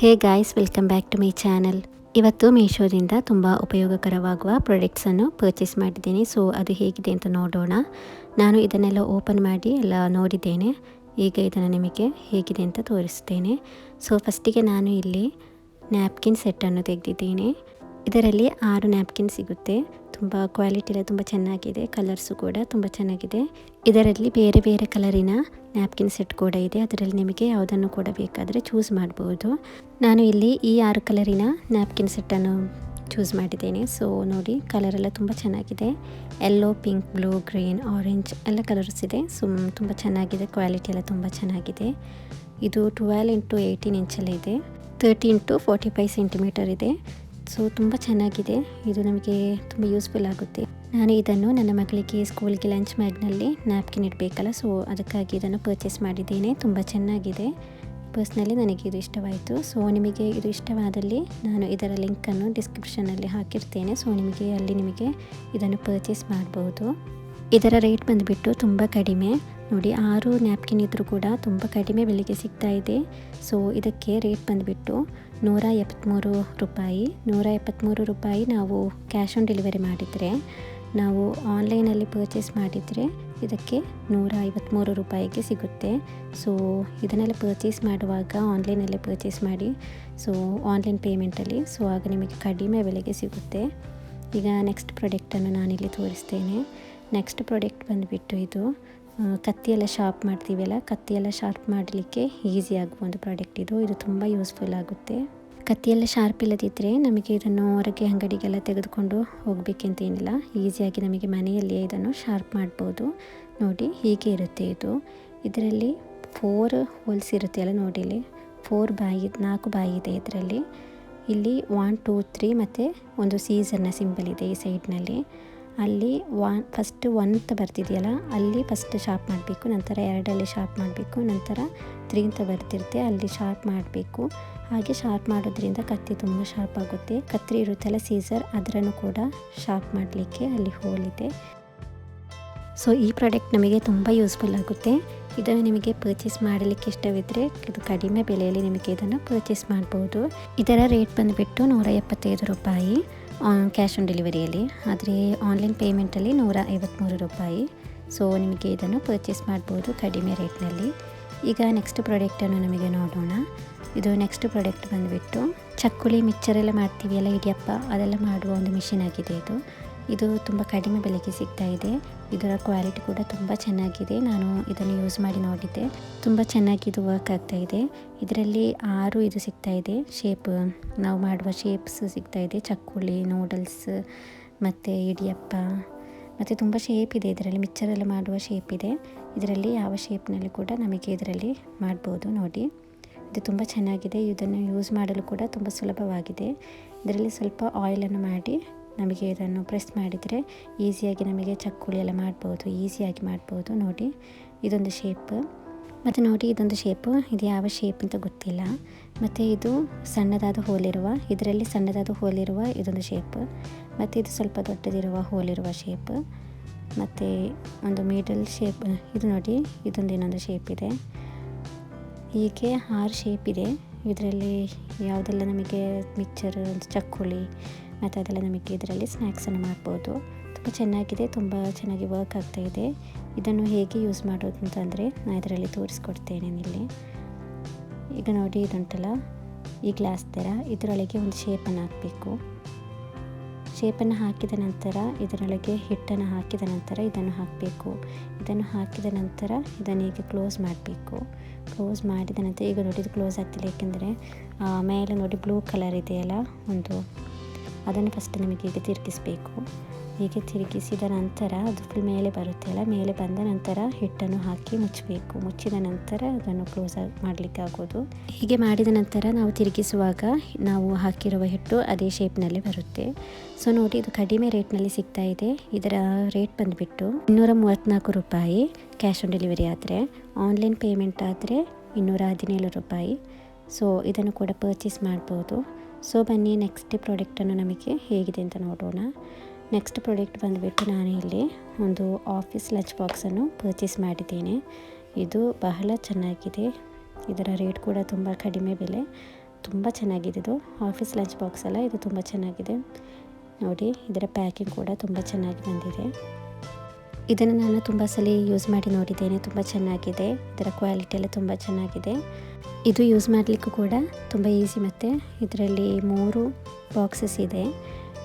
Hey guys, welcome back to my channel. ಇವತ್ತು ಮೀಶೋದಿಂದ ತುಂಬ ಉಪಯೋಗಕರವಾಗುವ ಪ್ರಾಡಕ್ಟ್ಸನ್ನು ಪರ್ಚೇಸ್ ಮಾಡಿದ್ದೀನಿ. ಸೊ ಅದು ಹೇಗಿದೆ ಅಂತ ನೋಡೋಣ. ನಾನು ಇದನ್ನೆಲ್ಲ ಓಪನ್ ಮಾಡಿ ಎಲ್ಲ ನೋಡಿದ್ದೇನೆ. ಈಗ ಇದನ್ನು ನಿಮಗೆ ಹೇಗಿದೆ ಅಂತ ತೋರಿಸ್ತೇನೆ. ಸೊ ಫಸ್ಟಿಗೆ ನಾನು ಇಲ್ಲಿ ನ್ಯಾಪ್ಕಿನ್ ಸೆಟ್ಟನ್ನು ತೆಗೆದಿದ್ದೇನೆ. ಇದರಲ್ಲಿ ಆರು ನ್ಯಾಪ್ಕಿನ್ ಸಿಗುತ್ತೆ. ತುಂಬ ಕ್ವಾಲಿಟಿ ಎಲ್ಲ ತುಂಬ ಚೆನ್ನಾಗಿದೆ ಕಲರ್ಸು ಕೂಡ ತುಂಬ ಚೆನ್ನಾಗಿದೆ. ಇದರಲ್ಲಿ ಬೇರೆ ಬೇರೆ ಕಲರಿನ ನ್ಯಾಪ್ಕಿನ್ ಸೆಟ್ ಕೂಡ ಇದೆ, ಅದರಲ್ಲಿ ನಿಮಗೆ ಯಾವುದನ್ನು ಕೂಡ ಬೇಕಾದರೆ ಚೂಸ್ ಮಾಡ್ಬೋದು. ನಾನು ಇಲ್ಲಿ ಈ ಆರು ಕಲರಿನ ನ್ಯಾಪ್ಕಿನ್ ಸೆಟ್ಟನ್ನು ಚೂಸ್ ಮಾಡಿದ್ದೇನೆ. ಸೊ ನೋಡಿ ಕಲರ್ ಎಲ್ಲ ತುಂಬ ಚೆನ್ನಾಗಿದೆ. Yellow pink blue green orange ಎಲ್ಲ ಕಲರ್ಸ್ ಇದೆ. ಸೊ ತುಂಬ ಚೆನ್ನಾಗಿದೆ ಕ್ವಾಲಿಟಿ ಎಲ್ಲ ತುಂಬ ಚೆನ್ನಾಗಿದೆ. ಇದು ಟ್ವೆಲ್ ಇಂಟು ಏಯ್ಟೀನ್ ಇಂಚಲ್ಲಿ ಇದೆ. Thirty into forty five centimetre ಇದೆ. ಸೊ ತುಂಬ ಚೆನ್ನಾಗಿದೆ. ಇದು ನಮಗೆ ತುಂಬ ಯೂಸ್ಫುಲ್ ಆಗುತ್ತೆ. ನಾನು ಇದನ್ನು ನನ್ನ ಮಗಳಿಗೆ ಸ್ಕೂಲ್ಗೆ ಲಂಚ್ ಮ್ಯಾಗ್ನಲ್ಲಿ ನ್ಯಾಪ್ಕಿನ್ ಇಡಬೇಕಲ್ಲ, ಸೊ ಅದಕ್ಕಾಗಿ ಇದನ್ನು ಪರ್ಚೇಸ್ ಮಾಡಿದ್ದೇನೆ. ತುಂಬ ಚೆನ್ನಾಗಿದೆ. ಪರ್ಸ್ನಲಿ ನನಗೆ ಇದು ಇಷ್ಟವಾಯಿತು. ಸೊ ನಿಮಗೆ ಇದು ಇಷ್ಟವಾದಲ್ಲಿ ನಾನು ಇದರ ಲಿಂಕನ್ನು ಡಿಸ್ಕ್ರಿಪ್ಷನಲ್ಲಿ ಹಾಕಿರ್ತೇನೆ. ಸೊ ನಿಮಗೆ ಅಲ್ಲಿ ನಿಮಗೆ ಇದನ್ನು ಪರ್ಚೇಸ್ ಮಾಡ್ಬೋದು. ಇದರ ರೇಟ್ ಬಂದುಬಿಟ್ಟು ತುಂಬ ಕಡಿಮೆ. ನೋಡಿ, ಆರು ನ್ಯಾಪ್ಕಿನ್ ಇದ್ದರೂ ಕೂಡ ತುಂಬ ಕಡಿಮೆ ಬೆಲೆಗೆ ಸಿಗ್ತಾ ಇದೆ. ಸೊ ಇದಕ್ಕೆ ರೇಟ್ ಬಂದುಬಿಟ್ಟು ನೂರ ಎಪ್ಪತ್ತ್ಮೂರು ರೂಪಾಯಿ. ನೂರ ಎಪ್ಪತ್ತ್ಮೂರು ರೂಪಾಯಿ ನಾವು ಕ್ಯಾಶ್ ಆನ್ ಡೆಲಿವರಿ ಮಾಡಿದರೆ, ನಾವು ಆನ್ಲೈನಲ್ಲಿ ಪರ್ಚೇಸ್ ಮಾಡಿದರೆ ಇದಕ್ಕೆ ನೂರ ಐವತ್ತ್ಮೂರು ರೂಪಾಯಿಗೆ ಸಿಗುತ್ತೆ. ಸೊ ಇದನ್ನೆಲ್ಲ ಪರ್ಚೇಸ್ ಮಾಡುವಾಗ ಆನ್ಲೈನಲ್ಲೇ ಪರ್ಚೇಸ್ ಮಾಡಿ ಸೊ ಆನ್ಲೈನ್ ಪೇಮೆಂಟಲ್ಲಿ ಸೊ ಆಗ ನಿಮಗೆ ಕಡಿಮೆ ಬೆಲೆಗೆ ಸಿಗುತ್ತೆ. ಈಗ ನೆಕ್ಸ್ಟ್ ಪ್ರಾಡಕ್ಟನ್ನು ನಾನಿಲ್ಲಿ ತೋರಿಸ್ತೇನೆ. ನೆಕ್ಸ್ಟ್ ಪ್ರಾಡಕ್ಟ್ ಬಂದುಬಿಟ್ಟು ಇದು ಕತ್ತಿಯೆಲ್ಲ ಶಾರ್ಪ್ ಮಾಡ್ತೀವಲ್ಲ? ಕತ್ತಿಯೆಲ್ಲ ಶಾರ್ಪ್ ಮಾಡಲಿಕ್ಕೆ ಈಸಿ ಆಗುವ ಒಂದು ಪ್ರಾಡಕ್ಟ್ ಇದು. ಇದು ತುಂಬ ಯೂಸ್ಫುಲ್ ಆಗುತ್ತೆ. ಕತ್ತಿಯೆಲ್ಲ ಶಾರ್ಪ್ ಇಲ್ಲದಿದ್ದರೆ ನಮಗೆ ಇದನ್ನು ಹೊರಗೆ ಅಂಗಡಿಗೆಲ್ಲ ತೆಗೆದುಕೊಂಡು ಹೋಗಬೇಕಂತೇನಿಲ್ಲ. ಈಸಿಯಾಗಿ ನಮಗೆ ಮನೆಯಲ್ಲಿಯೇ ಇದನ್ನು ಶಾರ್ಪ್ ಮಾಡ್ಬೋದು. ನೋಡಿ, ಹೀಗೆ ಇರುತ್ತೆ ಇದು. ಇದರಲ್ಲಿ ಫೋರ್ ಹೋಲ್ಸ್ ಇರುತ್ತೆ ಅಲ್ಲ ನೋಡಿ ಇಲ್ಲಿ. ಫೋರ್ ಬಾಯಿ, ನಾಲ್ಕು ಬಾಯಿ ಇದೆ ಇದರಲ್ಲಿ. ಇಲ್ಲಿ ಒನ್ ಟೂ ತ್ರೀ ಮತ್ತು ಒಂದು ಸೀಸನ್ನ ಸಿಂಬಲ್ ಇದೆ ಈ ಸೈಡ್ನಲ್ಲಿ ಅಲ್ಲಿ ಒನ್ ಫಸ್ಟ್ ಒನ್ ಅಂತ ಬರ್ತಿದೆಯಲ್ಲ, ಅಲ್ಲಿ ಫಸ್ಟ್ ಶಾರ್ಪ್ ಮಾಡಬೇಕು, ನಂತರ ಎರಡಲ್ಲಿ ಶಾರ್ಪ್ ಮಾಡಬೇಕು, ನಂತರ ತ್ರೀ ಅಂತ ಬರ್ತಿರುತ್ತೆ, ಅಲ್ಲಿ ಶಾರ್ಪ್ ಮಾಡಬೇಕು. ಹಾಗೆ ಶಾರ್ಪ್ ಮಾಡೋದ್ರಿಂದ ಕತ್ತಿ ತುಂಬ ಶಾರ್ಪ್ ಆಗುತ್ತೆ. ಕತ್ರಿ ಇರುತ್ತಲ್ಲ ಸೀಸರ್ ಅದರನ್ನು ಕೂಡ ಶಾರ್ಪ್ ಮಾಡಲಿಕ್ಕೆ ಅಲ್ಲಿ ಹೋಲಿದೆ ಸೊ ಈ ಪ್ರಾಡಕ್ಟ್ ನಮಗೆ ತುಂಬ ಯೂಸ್ಫುಲ್ ಆಗುತ್ತೆ. ಇದನ್ನು ನಿಮಗೆ ಪರ್ಚೇಸ್ ಮಾಡಲಿಕ್ಕೆ ಇಷ್ಟವಿದ್ದರೆ ಇದು ಕಡಿಮೆ ಬೆಲೆಯಲ್ಲಿ ನಿಮಗೆ ಇದನ್ನು ಪರ್ಚೇಸ್ ಮಾಡ್ಬೋದು. ಇದರ ರೇಟ್ ಬಂದುಬಿಟ್ಟು ನೂರ ಎಪ್ಪತ್ತೈದು ರೂಪಾಯಿ. ಕ್ಯಾಶ್ ಆನ್ ಡೆಲಿವರಿಯಲ್ಲಿ ಆದರೆ ಆನ್ಲೈನ್ ಪೇಮೆಂಟಲ್ಲಿ ನೂರ ಐವತ್ತ್ಮೂರು ರೂಪಾಯಿ. ಸೊ ನಿಮಗೆ ಇದನ್ನು ಪರ್ಚೇಸ್ ಮಾಡ್ಬೋದು ಕಡಿಮೆ ರೇಟ್ನಲ್ಲಿ ಈಗ ನೆಕ್ಸ್ಟ್ ಪ್ರಾಡಕ್ಟನ್ನು ನಮಗೆ ನೋಡೋಣ. ಇದು ನೆಕ್ಸ್ಟ್ ಪ್ರಾಡಕ್ಟ್ ಬಂದುಬಿಟ್ಟು ಚಕ್ಕುಳಿ ಮಿಕ್ಚರೆಲ್ಲ ಮಾಡ್ತೀವಿ ಅಲ್ಲ, ಇಡಿಯಪ್ಪ? ಅದೆಲ್ಲ ಮಾಡುವ ಒಂದು ಮಿಷಿನ್ ಆಗಿದೆ ಇದು. ಇದು ತುಂಬ ಕಡಿಮೆ ಬೆಲೆಗೆ ಸಿಗ್ತಾ ಇದೆ. ಇದರ ಕ್ವಾಲಿಟಿ ಕೂಡ ತುಂಬ ಚೆನ್ನಾಗಿದೆ. ನಾನು ಇದನ್ನು ಯೂಸ್ ಮಾಡಿ ನೋಡಿದ್ದೆ. ತುಂಬ ಚೆನ್ನಾಗಿ ಇದು ವರ್ಕ್ ಆಗ್ತಾ ಇದೆ. ಇದರಲ್ಲಿ ಆರು ಇದು ಸಿಗ್ತಾ ಇದೆ. ಶೇಪ್ ನಾವು ಮಾಡುವ ಶೇಪ್ಸ್ ಸಿಗ್ತಾ ಇದೆ. ಚಕ್ಕುಳಿ ನೂಡಲ್ಸ್ ಮತ್ತು ಇಡಿಯಪ್ಪ ಮತ್ತು ತುಂಬ ಶೇಪ್ ಇದೆ. ಇದರಲ್ಲಿ ಮಿಕ್ಸರಲ್ಲಿ ಮಾಡುವ ಶೇಪ್ ಇದೆ. ಇದರಲ್ಲಿ ಯಾವ ಶೇಪ್ನಲ್ಲಿ ಕೂಡ ನಮಗೆ ಇದರಲ್ಲಿ ಮಾಡ್ಬೋದು ನೋಡಿ. ಇದು ತುಂಬ ಚೆನ್ನಾಗಿದೆ. ಇದನ್ನು ಯೂಸ್ ಮಾಡಲು ಕೂಡ ತುಂಬ ಸುಲಭವಾಗಿದೆ. ಇದರಲ್ಲಿ ಸ್ವಲ್ಪ ಆಯಿಲನ್ನು ಮಾಡಿ ನಮಗೆ ಇದನ್ನು ಪ್ರೆಸ್ ಮಾಡಿದರೆ ಈಸಿಯಾಗಿ ನಮಗೆ ಚಕ್ಕುಳಿ ಎಲ್ಲ ಮಾಡ್ಬೋದು ಈಸಿಯಾಗಿ ಮಾಡ್ಬೋದು. ನೋಡಿ, ಇದೊಂದು ಶೇಪ್ ಮತ್ತು ನೋಡಿ, ಇದೊಂದು ಶೇಪ್ ಇದು ಯಾವ ಶೇಪ್ ಅಂತ ಗೊತ್ತಿಲ್ಲ. ಮತ್ತು ಇದು ಸಣ್ಣದಾದ ಹೋಲಿರುವ ಇದರಲ್ಲಿ ಸಣ್ಣದಾದ ಹೋಲಿರುವ ಇದೊಂದು ಶೇಪ್ ಮತ್ತು ಇದು ಸ್ವಲ್ಪ ದೊಡ್ಡದಿರುವ ಹೋಲಿರುವ ಶೇಪ್ ಮತ್ತು ಒಂದು ಮಿಡಲ್ ಶೇಪ್ ಇದು ನೋಡಿ, ಇದೊಂದು ಇನ್ನೊಂದು ಶೇಪ್ ಇದೆ. ಹೀಗೆ ಆರು ಶೇಪ್ ಇದೆ. ಇದರಲ್ಲಿ ಯಾವುದೆಲ್ಲ ನಮಗೆ ಮಿಕ್ಚರ್ ಚಕ್ಕುಳಿ ಮತ್ತು ಅದೆಲ್ಲ ನಮಗೆ ಇದರಲ್ಲಿ ಸ್ನ್ಯಾಕ್ಸನ್ನು ಮಾಡ್ಬೋದು. ತುಂಬ ಚೆನ್ನಾಗಿದೆ, ತುಂಬ ಚೆನ್ನಾಗಿ ವರ್ಕ್ ಆಗ್ತಾ ಇದೆ. ಇದನ್ನು ಹೇಗೆ ಯೂಸ್ ಮಾಡೋದು ಅಂತಂದರೆ ನಾನು ಇದರಲ್ಲಿ ತೋರಿಸ್ಕೊಡ್ತೇನೆ ಇಲ್ಲಿ ಈಗ ನೋಡಿ ಇದುಂಟಲ್ಲ, ಈ ಗ್ಲಾಸ್ ಥರ. ಇದರೊಳಗೆ ಒಂದು ಶೇಪನ್ನು ಹಾಕಬೇಕು. ಶೇಪನ್ನು ಹಾಕಿದ ನಂತರ ಇದರೊಳಗೆ ಹಿಟ್ಟನ್ನು ಹಾಕಿದ ನಂತರ ಇದನ್ನು ಹಾಕಬೇಕು. ಇದನ್ನು ಹಾಕಿದ ನಂತರ ಇದನ್ನು ಹೀಗೆ ಕ್ಲೋಸ್ ಮಾಡಬೇಕು. ಕ್ಲೋಸ್ ಮಾಡಿದ ನಂತರ, ಈಗ ನೋಡಿ ಇದು ಕ್ಲೋಸ್ ಆಗ್ತಿಲ್ಲ. ಏಕೆಂದರೆ ಮೇಲೆ ನೋಡಿ ಬ್ಲೂ ಕಲರ್ ಇದೆಯಲ್ಲ, ಒಂದು ಅದನ್ನು ಫಸ್ಟ್ ನಮಗೆ ಹೀಗೆ ತಿರುಗಿಸಬೇಕು. ಹೀಗೆ ತಿರುಗಿಸಿದ ನಂತರ ಅದು ಫುಲ್ ಮೇಲೆ ಬರುತ್ತೆ ಅಲ್ಲ? ಮೇಲೆ ಬಂದ ನಂತರ ಹಿಟ್ಟನ್ನು ಹಾಕಿ ಮುಚ್ಚಬೇಕು. ಮುಚ್ಚಿದ ನಂತರ ಅದನ್ನು ಕ್ಲೋಸ್ ಮಾಡಲಿಕ್ಕೆ ಆಗೋದು ಹೀಗೆ ಮಾಡಿದ ನಂತರ ನಾವು ತಿರುಗಿಸುವಾಗ ನಾವು ಹಾಕಿರುವ ಹಿಟ್ಟು ಅದೇ ಶೇಪ್ನಲ್ಲಿ ಬರುತ್ತೆ. ಸೊ ನೋಡಿ, ಇದು ಕಡಿಮೆ ರೇಟ್ನಲ್ಲಿ ಸಿಗ್ತಾ ಇದೆ. ಇದರ ರೇಟ್ ಬಂದುಬಿಟ್ಟು ಇನ್ನೂರ ಮೂವತ್ತ್ನಾಲ್ಕು ರೂಪಾಯಿ ಕ್ಯಾಶ್ ಆನ್ ಡೆಲಿವರಿ ಆದರೆ ಆನ್ಲೈನ್ ಪೇಮೆಂಟ್ ಆದರೆ ಇನ್ನೂರ ಹದಿನೇಳು ರೂಪಾಯಿ. ಸೊ ಇದನ್ನು ಕೂಡ ಪರ್ಚೇಸ್ ಮಾಡ್ಬೋದು. ಸೊ ಬನ್ನಿ ನೆಕ್ಸ್ಟ್ ಪ್ರಾಡಕ್ಟನ್ನು ನಮಗೆ ಹೇಗಿದೆ ಅಂತ ನೋಡೋಣ. ನೆಕ್ಸ್ಟ್ ಪ್ರಾಡಕ್ಟ್ ಬಂದುಬಿಟ್ಟು ನಾನು ಇಲ್ಲಿ ಒಂದು ಆಫೀಸ್ ಲಂಚ್ ಬಾಕ್ಸನ್ನು ಪರ್ಚೇಸ್ ಮಾಡಿದ್ದೇನೆ. ಇದು ಬಹಳ ಚೆನ್ನಾಗಿದೆ. ಇದರ ರೇಟ್ ಕೂಡ ತುಂಬ ಕಡಿಮೆ ಬೆಲೆ. ತುಂಬ ಚೆನ್ನಾಗಿದೆ ಇದು. ಆಫೀಸ್ ಲಂಚ್ ಬಾಕ್ಸ್ ಅಲ್ಲ, ಇದು ತುಂಬ ಚೆನ್ನಾಗಿದೆ. ನೋಡಿ, ಇದರ ಪ್ಯಾಕಿಂಗ್ ಕೂಡ ತುಂಬ ಚೆನ್ನಾಗಿ ಬಂದಿದೆ. ಇದನ್ನು ನಾನು ತುಂಬ ಸಲ ಯೂಸ್ ಮಾಡಿ ನೋಡಿದ್ದೇನೆ. ತುಂಬ ಚೆನ್ನಾಗಿದೆ. ಇದರ ಕ್ವಾಲಿಟಿ ಎಲ್ಲ ತುಂಬ ಚೆನ್ನಾಗಿದೆ. ಇದು ಯೂಸ್ ಮಾಡಲಿಕ್ಕೂ ಕೂಡ ತುಂಬ ಈಸಿ ಮತ್ತು ಇದರಲ್ಲಿ ಮೂರು ಬಾಕ್ಸಸ್ ಇದೆ.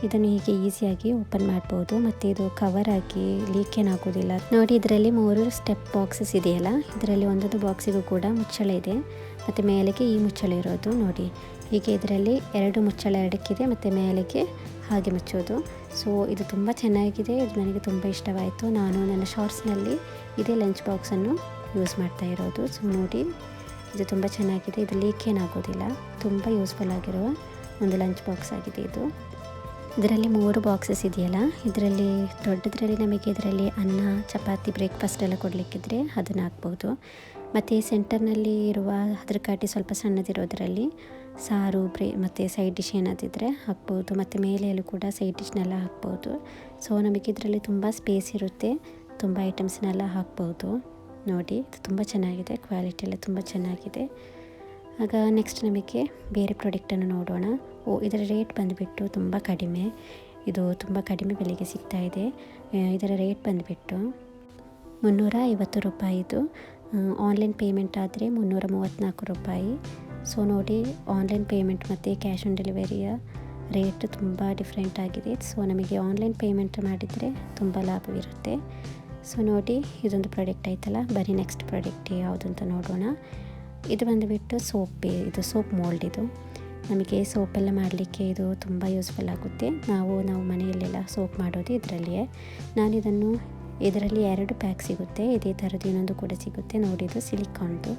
ಇದನ್ನು ಹೀಗೆ ಈಸಿಯಾಗಿ ಓಪನ್ ಮಾಡ್ಬೋದು ಮತ್ತು ಇದು ಕವರ್ ಆಗಿ ಲೀಕ್ ಏನಾಗೋದಿಲ್ಲ ನೋಡಿ, ಇದರಲ್ಲಿ ಮೂರು ಸ್ಟೆಪ್ ಬಾಕ್ಸಸ್ ಇದೆಯಲ್ಲ? ಇದರಲ್ಲಿ ಒಂದೊಂದು ಬಾಕ್ಸಿಗೂ ಕೂಡ ಮುಚ್ಚಳ ಇದೆ. ಮತ್ತು ಮೇಲೆಗೆ ಈ ಮುಚ್ಚಳ ಇರೋದು, ನೋಡಿ. ಹೀಗೆ ಇದರಲ್ಲಿ ಎರಡು ಮುಚ್ಚಳ ಅಡಕ್ಕಿದೆ, ಮತ್ತು ಮೇಲೆಗೆ ಹಾಗೆ ಮುಚ್ಚೋದು. ಸೊ ಇದು ತುಂಬ ಚೆನ್ನಾಗಿದೆ. ಇದು ನನಗೆ ತುಂಬ ಇಷ್ಟವಾಯಿತು. ನಾನು ನನ್ನ ಶಾರ್ಟ್ಸ್ನಲ್ಲಿ ಇದೇ ಲಂಚ್ ಬಾಕ್ಸನ್ನು ಯೂಸ್ ಮಾಡ್ತಾ ಇರೋದು. ಸೊ ನೋಡಿ. ಇದು ತುಂಬ ಚೆನ್ನಾಗಿದೆ. ಇದು ಲೀಕ್ ಏನಾಗೋದಿಲ್ಲ ತುಂಬ ಯೂಸ್ಫುಲ್ ಆಗಿರುವ ಒಂದು ಲಂಚ್ ಬಾಕ್ಸ್ ಆಗಿದೆ ಇದು. ಇದರಲ್ಲಿ ಮೂರು ಬಾಕ್ಸಸ್ ಇದೆಯಲ್ಲ? ಇದರಲ್ಲಿ ದೊಡ್ಡದರಲ್ಲಿ ನಮಗೆ ಇದರಲ್ಲಿ ಅನ್ನ, ಚಪಾತಿ ಬ್ರೇಕ್ಫಾಸ್ಟ್ ಎಲ್ಲ ಕೊಡಲಿಕ್ಕಿದ್ರೆ ಅದನ್ನು ಹಾಕ್ಬೋದು. ಮತ್ತು ಸೆಂಟರ್ನಲ್ಲಿ ಇರುವ ಅದ್ರ ಕಾಟಿ ಸ್ವಲ್ಪ ಸಣ್ಣದಿರೋದರಲ್ಲಿ ಸಾರು, ಬ್ರೇ, ಮತ್ತು ಸೈಡ್ ಡಿಶ್ ಏನಾದಿದ್ದರೆ ಹಾಕ್ಬೋದು. ಮತ್ತು ಮೇಲೆಯಲ್ಲೂ ಕೂಡ ಸೈಡ್ ಡಿಶ್ನೆಲ್ಲ ಹಾಕ್ಬೋದು. ಸೊ ನಮಗೆ ಇದರಲ್ಲಿ ತುಂಬ ಸ್ಪೇಸ್ ಇರುತ್ತೆ. ತುಂಬ ಐಟಮ್ಸ್ನೆಲ್ಲ ಹಾಕ್ಬೋದು. ನೋಡಿ, ಇದು ತುಂಬ ಚೆನ್ನಾಗಿದೆ ಕ್ವಾಲಿಟಿ ಎಲ್ಲ ತುಂಬ ಚೆನ್ನಾಗಿದೆ. ಆಗ ನೆಕ್ಸ್ಟ್ ನಮಗೆ ಬೇರೆ ಪ್ರಾಡಕ್ಟನ್ನು ನೋಡೋಣ. ಓ, ಇದರ ರೇಟ್ ಬಂದುಬಿಟ್ಟು ತುಂಬ ಕಡಿಮೆ. ಇದು ತುಂಬ ಕಡಿಮೆ ಬೆಲೆಗೆ ಸಿಗ್ತಾ ಇದೆ. ಇದರ ರೇಟ್ ಬಂದುಬಿಟ್ಟು ಮುನ್ನೂರ ಐವತ್ತು ರೂಪಾಯಿ ಇದು. ಆನ್ಲೈನ್ ಪೇಮೆಂಟ್ ಆದರೆ ಮುನ್ನೂರ ಮೂವತ್ತ್ನಾಲ್ಕು ರೂಪಾಯಿ. ಸೊ ನೋಡಿ ಆನ್ಲೈನ್ ಪೇಮೆಂಟ್ ಮತ್ತು ಕ್ಯಾಶ್ ಆನ್ ಡೆಲಿವರಿಯ ರೇಟ್ ತುಂಬ ಡಿಫ್ರೆಂಟ್ ಆಗಿದೆ. ಸೊ ನಮಗೆ ಆನ್ಲೈನ್ ಪೇಮೆಂಟ್ ಮಾಡಿದರೆ ತುಂಬ ಲಾಭವಿರುತ್ತೆ. ಸೊ ನೋಡಿ, ಇದೊಂದು ಪ್ರಾಡಕ್ಟ್ ಆಯ್ತಲ್ಲ? ಬರಿ ನೆಕ್ಸ್ಟ್ ಪ್ರಾಡಕ್ಟ್ ಯಾವುದು ಅಂತ ನೋಡೋಣ. ಇದು ಬಂದುಬಿಟ್ಟು ಸೋಪ್ ಇದು ಸೋಪ್ ಮೋಲ್ಡ್ ಇದು. ನಮಗೆ ಸೋಪೆಲ್ಲ ಮಾಡಲಿಕ್ಕೆ ಇದು ತುಂಬ ಯೂಸ್ಫುಲ್ ಆಗುತ್ತೆ. ನಾವು ನಾವು ಮನೆಯಲ್ಲೆಲ್ಲ ಸೋಪ್ ಮಾಡೋದು ಇದರಲ್ಲಿಯೇ. ನಾನು ಇದನ್ನು ಇದರಲ್ಲಿ ಎರಡು ಪ್ಯಾಕ್ ಸಿಗುತ್ತೆ. ಇದೇ ಥರದ್ದು ಇನ್ನೊಂದು ಕೂಡ ಸಿಗುತ್ತೆ. ನೋಡಿದ್ದು ಸಿಲಿಕಾನ್ದು.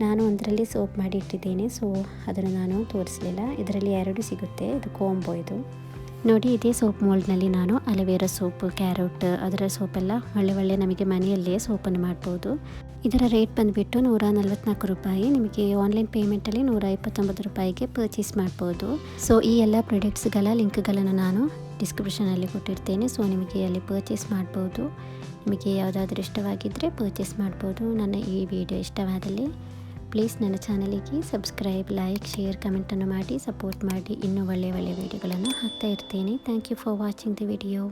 ನಾನು ಒಂದರಲ್ಲಿ ಸೋಪ್ ಮಾಡಿ ಇಟ್ಟಿದ್ದೇನೆ. ಸೊ ಅದನ್ನು ನಾನು ತೋರಿಸಲಿಲ್ಲ. ಇದರಲ್ಲಿ ಎರಡು ಸಿಗುತ್ತೆ. ಇದು ಕೋಂಬೋ ಇದು. ನೋಡಿ, ಇದೇ ಸೋಪ್ ಮೋಲ್ಡ್ನಲ್ಲಿ ನಾನು ಅಲವೇರಾ ಸೋಪು, ಕ್ಯಾರೆಟ್, ಅದರ ಸೋಪೆಲ್ಲ ಒಳ್ಳೆ ಒಳ್ಳೆ ನಮಗೆ ಮನೆಯಲ್ಲೇ ಸೋಪನ್ನು ಮಾಡ್ಬೋದು. ಇದರ ರೇಟ್ ಬಂದುಬಿಟ್ಟು ನೂರ ನಲ್ವತ್ನಾಲ್ಕು ರೂಪಾಯಿ. ನಿಮಗೆ ಆನ್ಲೈನ್ ಪೇಮೆಂಟಲ್ಲಿ ನೂರ ಇಪ್ಪತ್ತೊಂಬತ್ತು ರೂಪಾಯಿಗೆ ಪರ್ಚೇಸ್ ಮಾಡ್ಬೋದು. ಸೊ, ಈ ಎಲ್ಲ ಪ್ರಾಡಕ್ಟ್ಸ್ಗಳ ಲಿಂಕ್ಗಳನ್ನು ನಾನು ಡಿಸ್ಕ್ರಿಪ್ಷನಲ್ಲಿ ಕೊಟ್ಟಿರ್ತೇನೆ. ಸೊ, ನಿಮಗೆ ಅಲ್ಲಿ ಪರ್ಚೇಸ್ ಮಾಡ್ಬೋದು. ನಿಮಗೆ ಯಾವುದಾದ್ರೂ ಇಷ್ಟವಾಗಿದ್ದರೆ ಪರ್ಚೇಸ್ ಮಾಡ್ಬೋದು. ನನ್ನ ಈ ವಿಡಿಯೋ ಇಷ್ಟವಾದಲ್ಲಿ ಪ್ಲೀಸ್ ನನ್ನ ಚಾನಲಿಗೆ ಸಬ್ಸ್ಕ್ರೈಬ್ ಲೈಕ್ ಶೇರ್ ಕಮೆಂಟನ್ನು ಮಾಡಿ ಸಪೋರ್ಟ್ ಮಾಡಿ. ಇನ್ನೂ ಒಳ್ಳೆಯ ಒಳ್ಳೆಯ ವಿಡಿಯೋಗಳನ್ನು ಹಾಕ್ತಾ ಇರ್ತೀನಿ. Thank you for watching the video